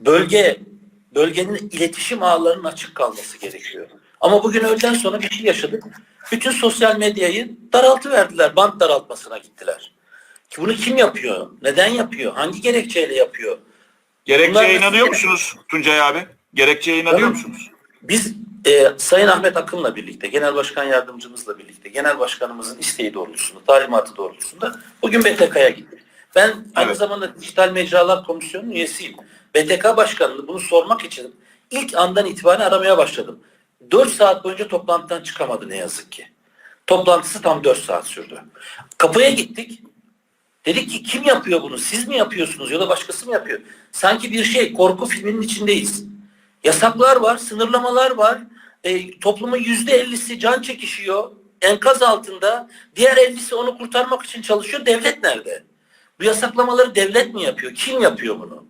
bölge bölgenin iletişim ağlarının açık kalması gerekiyor. Ama bugün öğleden sonra bir şey yaşadık. Bütün sosyal medyayı daraltı verdiler. Bant daraltmasına gittiler. Ki bunu kim yapıyor? Neden yapıyor? Hangi gerekçeyle yapıyor? Gerekçeye Bunlar- inanıyor musunuz Tuncay abi? Gerekçeye inanıyor Tabii. musunuz? Biz e, Sayın Ahmet Akın'la birlikte, Genel Başkan Yardımcımızla birlikte, Genel Başkanımızın isteği doğrultusunda, talimatı doğrultusunda bugün BTK'ya gittik. Ben aynı Evet. zamanda Dijital Mecralar Komisyonu'nun üyesiyim. BTK Başkanı'nı bunu sormak için ilk andan itibaren aramaya başladım. 4 saat boyunca toplantıdan çıkamadı ne yazık ki. Toplantısı tam 4 saat sürdü. Kapıya gittik. Dedik ki kim yapıyor bunu? Siz mi yapıyorsunuz ya da başkası mı yapıyor? Sanki bir şey korku filminin içindeyiz. Yasaklar var, sınırlamalar var. E, toplumun yüzde ellisi can çekişiyor. Enkaz altında. Diğer ellisi onu kurtarmak için çalışıyor. Devlet nerede? Bu yasaklamaları devlet mi yapıyor? Kim yapıyor bunu?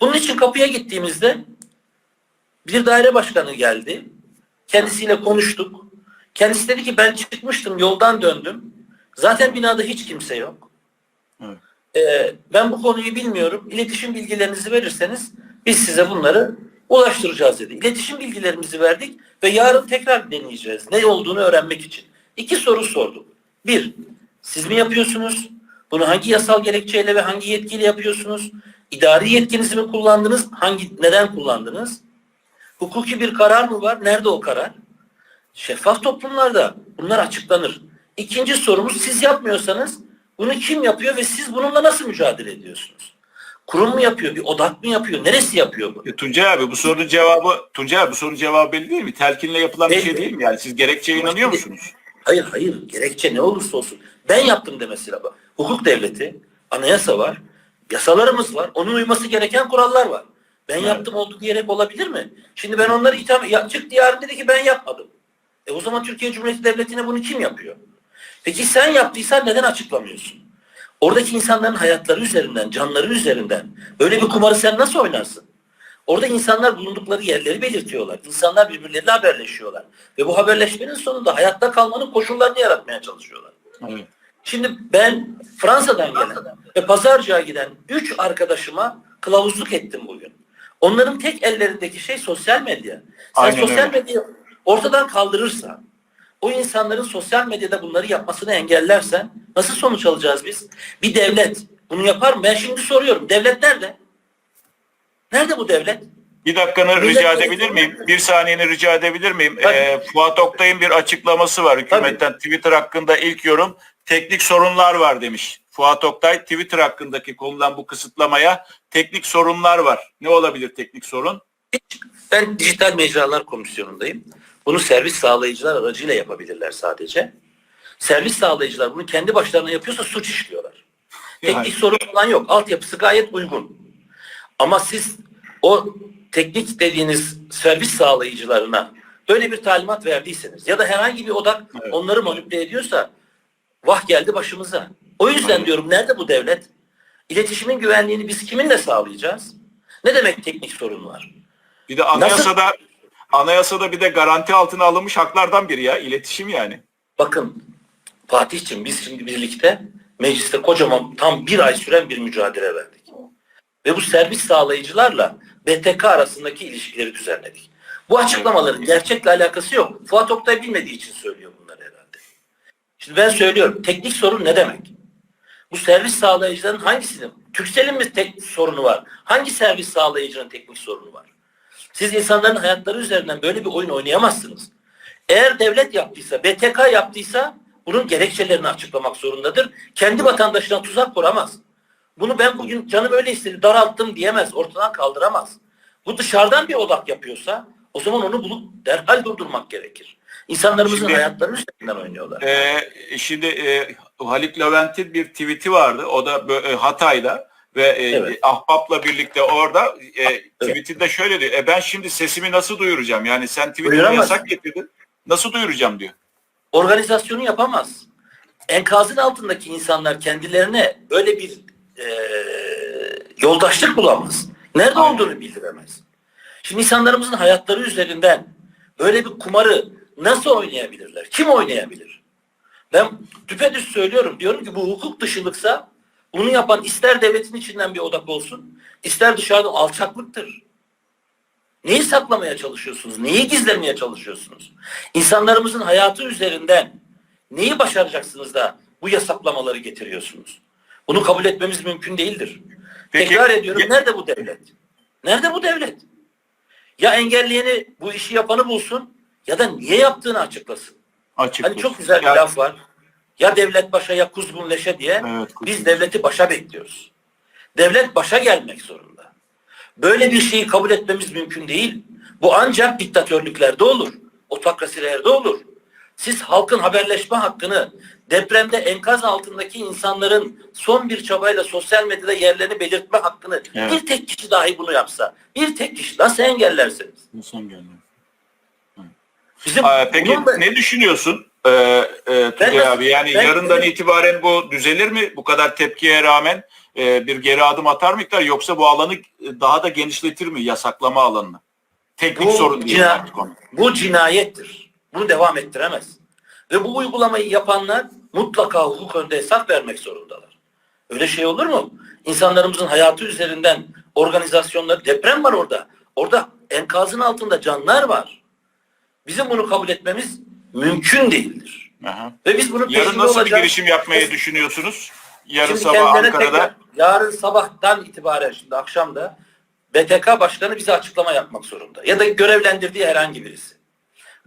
Bunun için kapıya gittiğimizde bir daire başkanı geldi. Kendisiyle konuştuk. Kendisi dedi ki ben çıkmıştım, yoldan döndüm. Zaten binada hiç kimse yok. Evet. Ee, ben bu konuyu bilmiyorum. İletişim bilgilerinizi verirseniz biz size bunları ulaştıracağız dedi. İletişim bilgilerimizi verdik ve yarın tekrar deneyeceğiz. Ne olduğunu öğrenmek için. İki soru sorduk. Bir, siz mi yapıyorsunuz? Bunu hangi yasal gerekçeyle ve hangi yetkiyle yapıyorsunuz? İdari yetkinizi mi kullandınız? Hangi neden kullandınız? Hukuki bir karar mı var? Nerede o karar? Şeffaf toplumlarda bunlar açıklanır. İkinci sorumuz siz yapmıyorsanız bunu kim yapıyor ve siz bununla nasıl mücadele ediyorsunuz? Kurum mu yapıyor? Bir odak mı yapıyor? Neresi yapıyor bu? E, Tuncay abi bu sorunun cevabı Tuncay abi bu sorunun cevabı belli değil mi? Telkinle yapılan bir Belli. şey değil mi? Yani siz gerekçeye inanıyor musunuz? Hayır hayır. Gerekçe ne olursa olsun. Ben yaptım demesiyle bak. Hukuk devleti, anayasa var, yasalarımız var. Onun uyması gereken kurallar var. Ben Evet. yaptım olduğu diyerek olabilir mi? Şimdi ben onları itham... Ya, çıktı yarın dedi ki ben yapmadım. E o zaman Türkiye Cumhuriyeti Devleti'ne bunu kim yapıyor? Peki sen yaptıysan neden açıklamıyorsun? Oradaki insanların hayatları üzerinden, canları üzerinden böyle bir kumarı sen nasıl oynarsın? Orada insanlar bulundukları yerleri belirtiyorlar. İnsanlar birbirleriyle haberleşiyorlar. Ve bu haberleşmenin sonunda hayatta kalmanın koşullarını yaratmaya çalışıyorlar. Evet. Şimdi ben Fransa'dan gelen ve pazarcığa giden üç arkadaşıma kılavuzluk ettim bugün. Onların tek ellerindeki şey sosyal medya. Sen Aynen sosyal öyle. medyayı ortadan kaldırırsan, o insanların sosyal medyada bunları yapmasını engellersen nasıl sonuç alacağız biz? Bir devlet bunu yapar mı? Ben şimdi soruyorum. Devlet nerede? Nerede bu devlet? Bir dakikanı Millet rica edebilir miyim? Bir saniyeni rica edebilir miyim? Tabii. Ee, Fuat Oktay'ın bir açıklaması var hükümetten. Twitter hakkında ilk yorum teknik sorunlar var demiş. Fuat Oktay Twitter hakkındaki konulan bu kısıtlamaya teknik sorunlar var. Ne olabilir teknik sorun? Ben Dijital Mecralar Komisyonu'ndayım. Bunu servis sağlayıcılar aracıyla yapabilirler sadece. Servis sağlayıcılar bunu kendi başlarına yapıyorsa suç işliyorlar. Yani. Teknik sorun falan yok. Altyapısı gayet uygun. Ama siz o teknik dediğiniz servis sağlayıcılarına böyle bir talimat verdiyseniz ya da herhangi bir odak Evet. onları manipüle ediyorsa vah geldi başımıza. O yüzden diyorum nerede bu devlet? İletişimin güvenliğini biz kiminle sağlayacağız? Ne demek teknik sorun var? Bir de anayasada anayasada bir de garanti altına alınmış haklardan biri ya iletişim yani. Bakın Fatih'ciğim biz şimdi birlikte mecliste kocaman tam bir ay süren bir mücadele verdik. Ve bu servis sağlayıcılarla BTK arasındaki ilişkileri düzenledik. Bu açıklamaların gerçekle alakası yok. Fuat Oktay bilmediği için söylüyor bunları. Şimdi ben söylüyorum. Teknik sorun ne demek? Bu servis sağlayıcıların hangisinin? Türkcell'in mi tek sorunu var? Hangi servis sağlayıcının teknik sorunu var? Siz insanların hayatları üzerinden böyle bir oyun oynayamazsınız. Eğer devlet yaptıysa, BTK yaptıysa bunun gerekçelerini açıklamak zorundadır. Kendi vatandaşına tuzak kuramaz. Bunu ben bugün canım öyle istedi, daralttım diyemez, ortadan kaldıramaz. Bu dışarıdan bir odak yapıyorsa o zaman onu bulup derhal durdurmak gerekir. İnsanlarımızın Şimdi- hayatları üzerinden oynuyorlar. Ee, şimdi e, Haluk Levent'in bir tweet'i vardı. O da e, Hatay'da ve e, Evet. Ahbap'la birlikte orada e, tweet'inde şöyle diyor. E, ben şimdi sesimi nasıl duyuracağım? Yani sen Duyuramazsın. yasak getirdin. Nasıl duyuracağım diyor. organizasyonu yapamaz. Enkazın altındaki insanlar kendilerine böyle bir e, yoldaşlık bulamaz. Nerede Aynen. olduğunu bildiremez. Şimdi insanlarımızın hayatları üzerinden böyle bir kumarı nasıl oynayabilirler? Kim oynayabilir? Ben düpedüz söylüyorum. Diyorum ki bu hukuk dışılıksa bunu yapan ister devletin içinden bir odak olsun, ister dışarıda alçaklıktır. Neyi saklamaya çalışıyorsunuz? Neyi gizlemeye çalışıyorsunuz? İnsanlarımızın hayatı üzerinden neyi başaracaksınız da bu yasaklamaları getiriyorsunuz? Bunu kabul etmemiz mümkün değildir. Peki, Tekrar ediyorum nerede bu devlet? Nerede bu devlet? Ya engelleyeni bu işi yapanı bulsun ya da niye yaptığını açıklasın. Açık. Hani çok güzel bir Ya- laf var. Ya devlet başa ya kuzgun leşe diye Evet, kuzgun. biz devleti başa bekliyoruz. Devlet başa gelmek zorunda. Böyle bir şeyi kabul etmemiz mümkün değil. Bu ancak diktatörlüklerde olur. Otokrasilerde olur. Siz halkın haberleşme hakkını depremde enkaz altındaki insanların son bir çabayla sosyal medyada yerlerini belirtme hakkını Evet. bir tek kişi dahi bunu yapsa, bir tek kişi nasıl engellersiniz? İnsan gelmiyor. Bizim Aa, peki bunun da- ne düşünüyorsun ee, e, Tugay Ben- abi? Yani ben- yarından itibaren bu düzelir mi? Bu kadar tepkiye rağmen e, bir geri adım atar mı iktidar yoksa bu alanı daha da genişletir mi yasaklama alanını? Teknik Bu sorun değil cina- artık onu. Bu cinayettir. Bunu devam ettiremez. Ve bu uygulamayı yapanlar mutlaka hukuk önünde hesap vermek zorundalar. Öyle şey olur mu? İnsanlarımızın hayatı üzerinden organizasyonları, deprem var orada. Orada enkazın altında canlar var. Bizim bunu kabul etmemiz mümkün değildir. Aha. Ve biz bunun Yarın nasıl bir olacağız. girişim yapmayı düşünüyorsunuz? Yarın Şimdi sabah Ankara'da. tekrar- yarın sabahtan itibaren şimdi akşamda BTK Başkanı bize açıklama yapmak zorunda. Ya da görevlendirdiği herhangi birisi.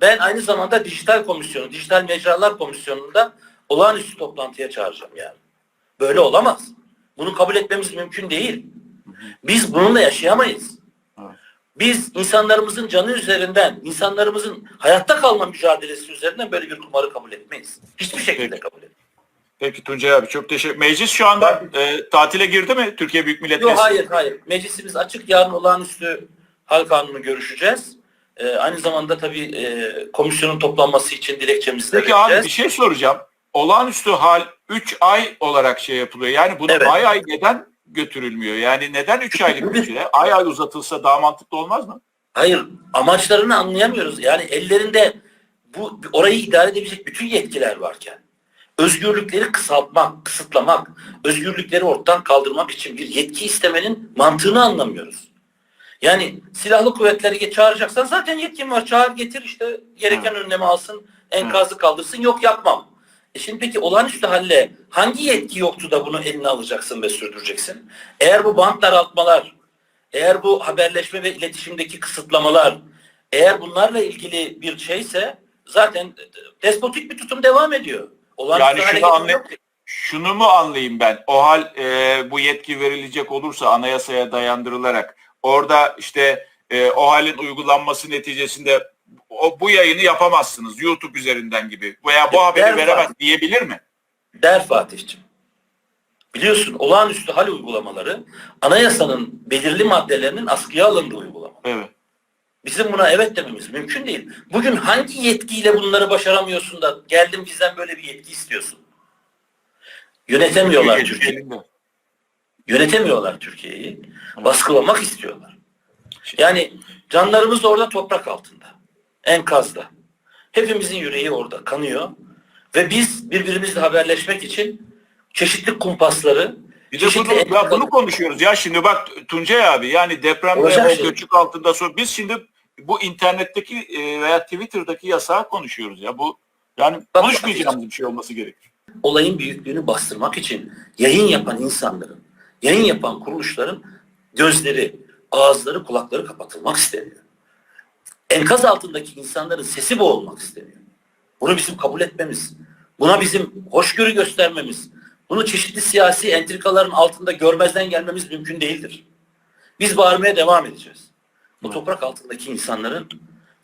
Ben aynı zamanda Dijital Komisyonu, Dijital Mecralar Komisyonu'nda olağanüstü toplantıya çağıracağım yani. Böyle olamaz. Bunu kabul etmemiz mümkün değil. Biz bununla yaşayamayız. Biz insanlarımızın canı üzerinden, insanlarımızın hayatta kalma mücadelesi üzerinden böyle bir kumarı kabul etmeyiz. Hiçbir şekilde Peki. kabul etmeyiz. Peki Tuncay abi çok teşekkür Meclis şu anda e, tatile girdi mi? Türkiye Büyük Millet Yok Meclisi. hayır hayır. Meclisimiz açık. Yarın olağanüstü hal kanunu görüşeceğiz. Ee, aynı zamanda tabii e, komisyonun toplanması için dilekçemizi de Peki abi vereceğiz. bir şey soracağım. Olağanüstü hal 3 ay olarak şey yapılıyor. Yani bunu Evet. ay ay neden götürülmüyor? Yani neden 3 aylık bir süre? Ay ay uzatılsa daha mantıklı olmaz mı? Hayır amaçlarını anlayamıyoruz. Yani ellerinde bu orayı idare edebilecek bütün yetkiler varken özgürlükleri kısaltmak, kısıtlamak, özgürlükleri ortadan kaldırmak için bir yetki istemenin mantığını anlamıyoruz. Yani silahlı kuvvetleri çağıracaksan zaten yetkin var. Çağır getir işte gereken önlemi alsın, enkazı kaldırsın. Yok yapmam. E şimdi peki olağanüstü halle hangi yetki yoktu da bunu eline alacaksın ve sürdüreceksin? Eğer bu bant daraltmalar, eğer bu haberleşme ve iletişimdeki kısıtlamalar, eğer bunlarla ilgili bir şeyse zaten despotik bir tutum devam ediyor. Olağanüstü Yani şunu anlay- Şunu mu anlayayım ben? O hal e, bu yetki verilecek olursa anayasaya dayandırılarak orada işte e, o halin uygulanması neticesinde o, bu yayını yapamazsınız YouTube üzerinden gibi veya bu Der haberi var. veremez diyebilir mi? der Fatih'ciğim. Biliyorsun olağanüstü hal uygulamaları anayasanın belirli maddelerinin askıya alındığı uygulama. Evet. Bizim buna evet dememiz mümkün değil. Bugün hangi yetkiyle bunları başaramıyorsun da geldin bizden böyle bir yetki istiyorsun? Yönetemiyorlar Türkiye Türkiye'yi. Yönetemiyorlar Türkiye'yi. Baskılamak istiyorlar. Yani canlarımız orada toprak altında. Enkazda. Hepimizin yüreği orada kanıyor. Ve biz birbirimizle haberleşmek için çeşitli kumpasları, Bir de bunu, ya bunu konuşuyoruz. Ya şimdi bak Tuncay abi yani depremde Olacak o şey. göçük altında sonra biz şimdi bu internetteki e, veya Twitter'daki yasağı konuşuyoruz ya. Bu yani Bak- konuşmayacağımız bir şey olması gerekir. olayın büyüklüğünü bastırmak için yayın yapan insanların, yayın yapan kuruluşların gözleri, ağızları, kulakları kapatılmak isteniyor. Enkaz altındaki insanların sesi boğulmak isteniyor. Bunu bizim kabul etmemiz, buna bizim hoşgörü göstermemiz, bunu çeşitli siyasi entrikaların altında görmezden gelmemiz mümkün değildir. Biz bağırmaya devam edeceğiz. Bu toprak altındaki insanların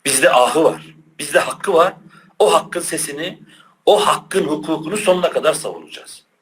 bizde ahı var, bizde hakkı var. O hakkın sesini, o hakkın hukukunu sonuna kadar savunacağız.